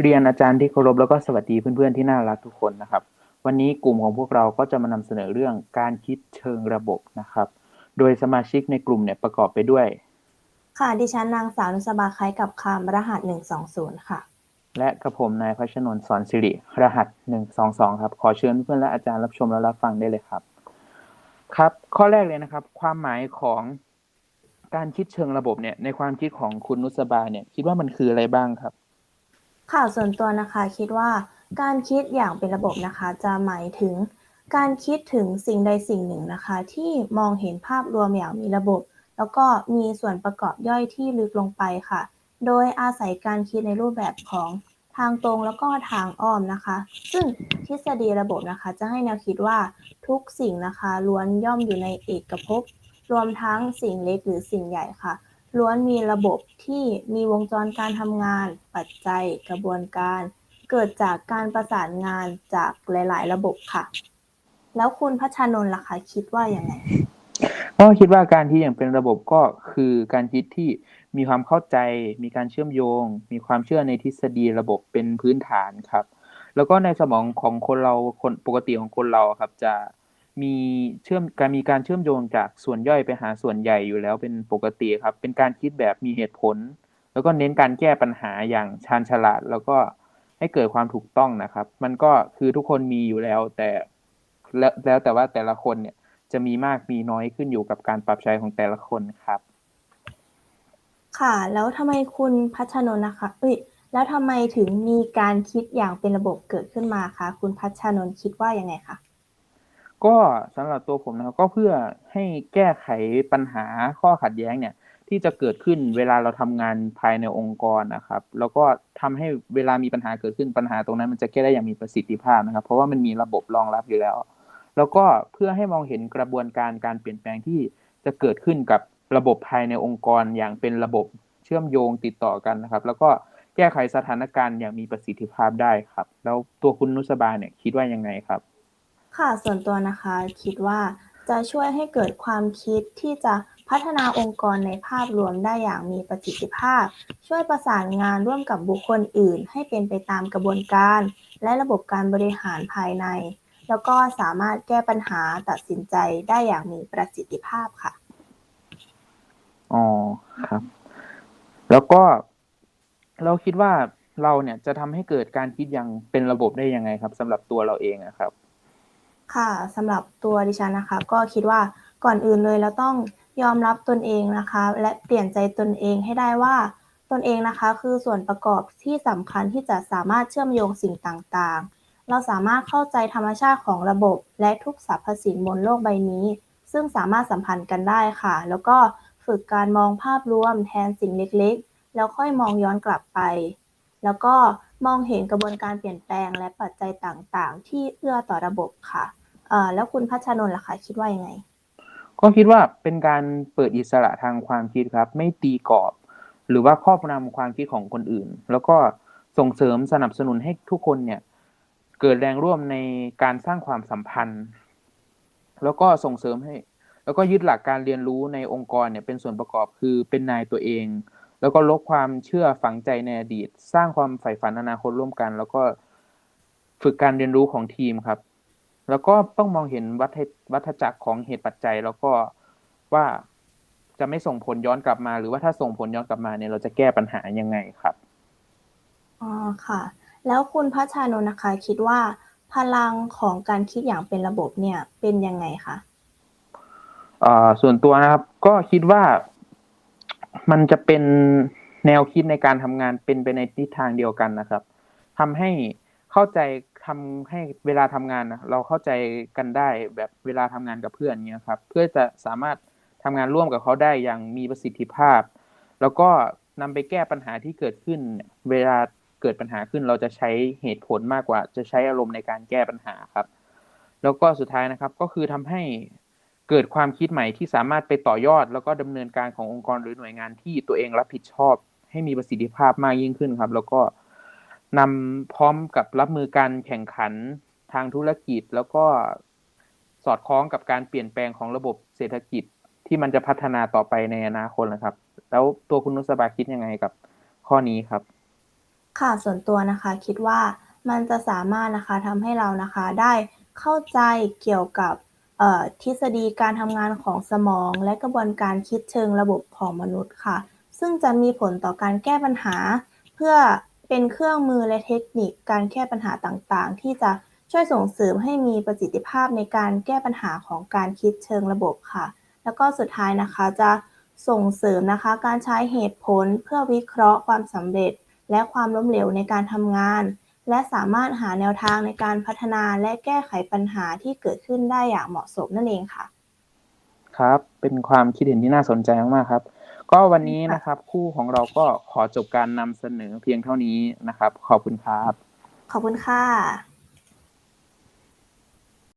เรียนอาจารย์ที่เคารพแล้วก็สวัสดีเพื่อนๆที่น่ารักทุกคนนะครับ วันนี้กลุ่มของพวกเราก็จะมานำเสนอเรื่องการคิดเชิงระบบนะครับ โดยสมาชิกในกลุ่มเนี่ยประกอบไปด้วย ค่ะดิฉันนางสาวนุสบาคล้ายกับคำรหัส120ค่ะ และกระผมนายพัชนนท์สอนสิริรหัสหนึ่งสองสองครับ ขอเชิญเพื่อนๆและอาจารย์รับชมและรับฟังได้เลยครับ ครับ ข้อแรกเลยนะครับ ความหมายของการคิดเชิงระบบเนี่ยในความคิดของคุณนุสบาเนี่ยคิดว่ามันคืออะไรบ้างครับ ค่ะส่วนตัวนะคะคิดว่าการคิดอย่างเป็นระบบนะคะ จะหมายถึง การคิดถึงสิ่งใดสิ่งหนึ่งนะคะ ที่มองเห็นภาพรวมอย่างมีระบบ แล้วก็มีส่วนประกอบย่อยที่ลึกลงไปค่ะ โดยอาศัยการคิดในรูปแบบของทางตรงแล้วก็ทางอ้อมนะคะ ซึ่งทฤษฎีระบบนะคะ จะให้แนวคิดว่าทุกสิ่งนะคะล้วนย่อมอยู่ในเอกภพรวมทั้งสิ่งเล็กหรือสิ่งใหญ่ค่ะ ล้วนมีระบบที่มีวงจรการทำงาน ปัจจัย กระบวนการ เกิดจากการประสานงานจากหลาย ๆ ระบบค่ะ แล้วคุณพัชนนท์ล่ะคะคิดว่าอย่างไงก็คิดว่าการคิดอย่างเป็นระบบก็คือการคิดที่มีความเข้าใจ มีการเชื่อมโยง มีความเชื่อในทฤษฎีระบบเป็นพื้นฐานครับ แล้วก็ในสมองของคนเราคนปกติของคนเราครับจะ มีเชื่อมการมีการเชื่อมโยงจากส่วนย่อยไปหาส่วนใหญ่อยู่แล้วเป็นปกติครับ เป็นการคิดแบบมีเหตุผล แล้วก็เน้นการแก้ปัญหาอย่างชาญฉลาด แล้วก็ให้เกิดความถูกต้องนะครับ มันก็คือทุกคนมีอยู่แล้วแต่แล้วแแต่ว่าแต่ละคนเนี่ยจะมีมากมีน้อยขึ้นอยู่กับการปรับใช้ของแต่ละคนครับ ค่ะ แล้วทำไมคุณพัชนนท์นะคะเอ้ยแล้วทำไมถึงมีการคิดอย่างเป็นระบบเกิดขึ้นมาคะคุณพัชนนท์คิดว่ายังไงคะ ก็สำหรับตัวผมนะครับก็เพื่อให้แก้ไขปัญหาข้อขัดแย้งเนี่ย ที่จะเกิดขึ้นเวลาเราทำงานภายในองค์กรนะครับ แล้วก็ทำให้เวลามีปัญหาเกิดขึ้นปัญหาตรงนั้น มันจะแก้ได้อย่างมีประสิทธิภาพนะครับ เพราะว่ามันมีระบบรองรับอยู่แล้ว แล้วก็เพื่อให้มองเห็นกระบวนการการเปลี่ยนแปลงที่จะเกิดขึ้นกับระบบภายในองค์กรอย่างเป็นระบบเชื่อมโยงติดต่อกันนะครับ แล้วก็แก้ไขสถานการณ์อย่างมีประสิทธิภาพได้ครับ แล้วตัวคุณนุสบาเนี่ยคิดว่ายังไงครับ ค่ะส่วนตัวนะคะคิดว่าจะช่วยให้เกิดความคิดที่จะพัฒนาองค์กรในภาพรวมได้อย่างมีประสิทธิภาพ ช่วยประสานงานร่วมกับบุคคลอื่น ให้เป็นไปตามกระบวนการ และระบบการบริหารภายใน แล้วก็สามารถแก้ปัญหาตัดสินใจได้อย่างมีประสิทธิภาพค่ะ อ๋อครับ แล้วก็เราคิดว่าเราเนี่ยจะทำให้เกิดการคิดอย่างเป็นระบบได้ยังไงครับสำหรับตัวเราเองอะครับ ค่ะสำหรับตัวดิฉันนะคะ ก็คิดว่าก่อนอื่นเลยเราต้องยอมรับตนเองนะคะ และเปลี่ยนใจตนเองให้ได้ว่าตนเองนะคะ คือส่วนประกอบที่สำคัญที่จะสามารถเชื่อมโยงสิ่งต่างๆ เราสามารถเข้าใจธรรมชาติของระบบและทุกสรรพสิ่งบนโลกใบนี้ ซึ่งสามารถสัมพันธ์กันได้ค่ะ แล้วก็ฝึกการมองภาพรวมแทนสิ่งเล็กๆ แล้วค่อยมองย้อนกลับไป แล้วก็มองเห็นกระบวนการเปลี่ยนแปลงและปัจจัยต่างๆ ที่เอื้อต่อระบบค่ะ อ่อแล้วคุณพัชนนท์ล่ะคะคิดว่ายังไง ก็คิดว่าเป็นการเปิดอิสระทางความคิดครับ ไม่ตีกรอบ หรือว่าครอบงำความคิดของคนอื่น แล้วก็ส่งเสริมสนับสนุนให้ทุกคนเนี่ย เกิดแรงร่วมในการสร้างความสัมพันธ์ แล้วก็ส่งเสริมให้ แล้วก็ยึดหลักการเรียนรู้ในองค์กรเนี่ยเป็นส่วนประกอบคือเป็นนายตัวเอง แล้วก็ลดความเชื่อฝังใจในอดีต สร้างความใฝ่ฝันอนาคตร่วมกัน แล้วก็ฝึกการเรียนรู้ของทีมครับ แล้วก็ต้องมองเห็นวัฏวัฏจักรของเหตุปัจจัย แล้วก็ว่าจะไม่ส่งผลย้อนกลับมา หรือว่าถ้าส่งผลย้อนกลับมาเนี่ยเราจะแก้ปัญหายังไงครับอ๋อค่ะ แล้วคุณพัชานนท์นะคะ คิดว่าพลังของการคิดอย่างเป็นระบบเนี่ยเป็นยังไงคะเอ่อส่วนตัวนะครับ ก็คิดว่ามันจะเป็นแนวคิดในการทำงานเป็นไปในทิศทางเดียวกันนะครับทำให้เข้าใจ ทำให้เวลาทำงานนะเราเข้าใจกันได้แบบเวลาทำงานกับเพื่อนเนี้ยครับ เพื่อจะสามารถทำงานร่วมกับเขาได้อย่างมีประสิทธิภาพ แล้วก็นำไปแก้ปัญหาที่เกิดขึ้น เวลาเกิดปัญหาขึ้นเราจะใช้เหตุผลมากกว่า จะใช้อารมณ์ในการแก้ปัญหาครับ แล้วก็สุดท้ายนะครับก็คือทำให้เกิดความคิดใหม่ที่สามารถไปต่อยอด แล้วก็ดำเนินการขององค์กรหรือหน่วยงานที่ตัวเองรับผิดชอบ ให้มีประสิทธิภาพมากยิ่งขึ้นครับ แล้วก็ นำพร้อมกับรับมือการแข่งขันทางธุรกิจ แล้วก็สอดคล้องกับการเปลี่ยนแปลงของระบบเศรษฐกิจที่มันจะพัฒนาต่อไปในอนาคตนะครับ แล้วตัวคุณนุสบาคิดยังไงกับข้อนี้ครับ ค่ะส่วนตัวนะคะคิดว่ามันจะสามารถนะคะทำให้เรานะคะได้เข้าใจเกี่ยวกับทฤษฎีการทำงานของสมอง และกระบวนการคิดเชิงระบบของมนุษย์ค่ะ ซึ่งจะมีผลต่อการแก้ปัญหา เพื่อ เป็นเครื่องมือและเทคนิคการแก้ปัญหาต่าง ๆ ที่จะช่วยส่งเสริมให้มีประสิทธิภาพในการแก้ปัญหาของการคิดเชิงระบบค่ะ แล้วก็สุดท้ายนะคะจะส่งเสริมนะคะการใช้เหตุผลเพื่อวิเคราะห์ความสำเร็จ และความล้มเหลวในการทำงาน และสามารถหาแนวทางในการพัฒนาและแก้ไขปัญหาที่เกิดขึ้นได้อย่างเหมาะสมนั่นเองค่ะ ครับ เป็นความคิดเห็นที่น่าสนใจมากๆครับ ก็วันนี้นะครับ คู่ของเราก็ขอจบการนำเสนอเพียงเท่านี้นะครับ ขอบคุณครับ ขอบคุณค่ะ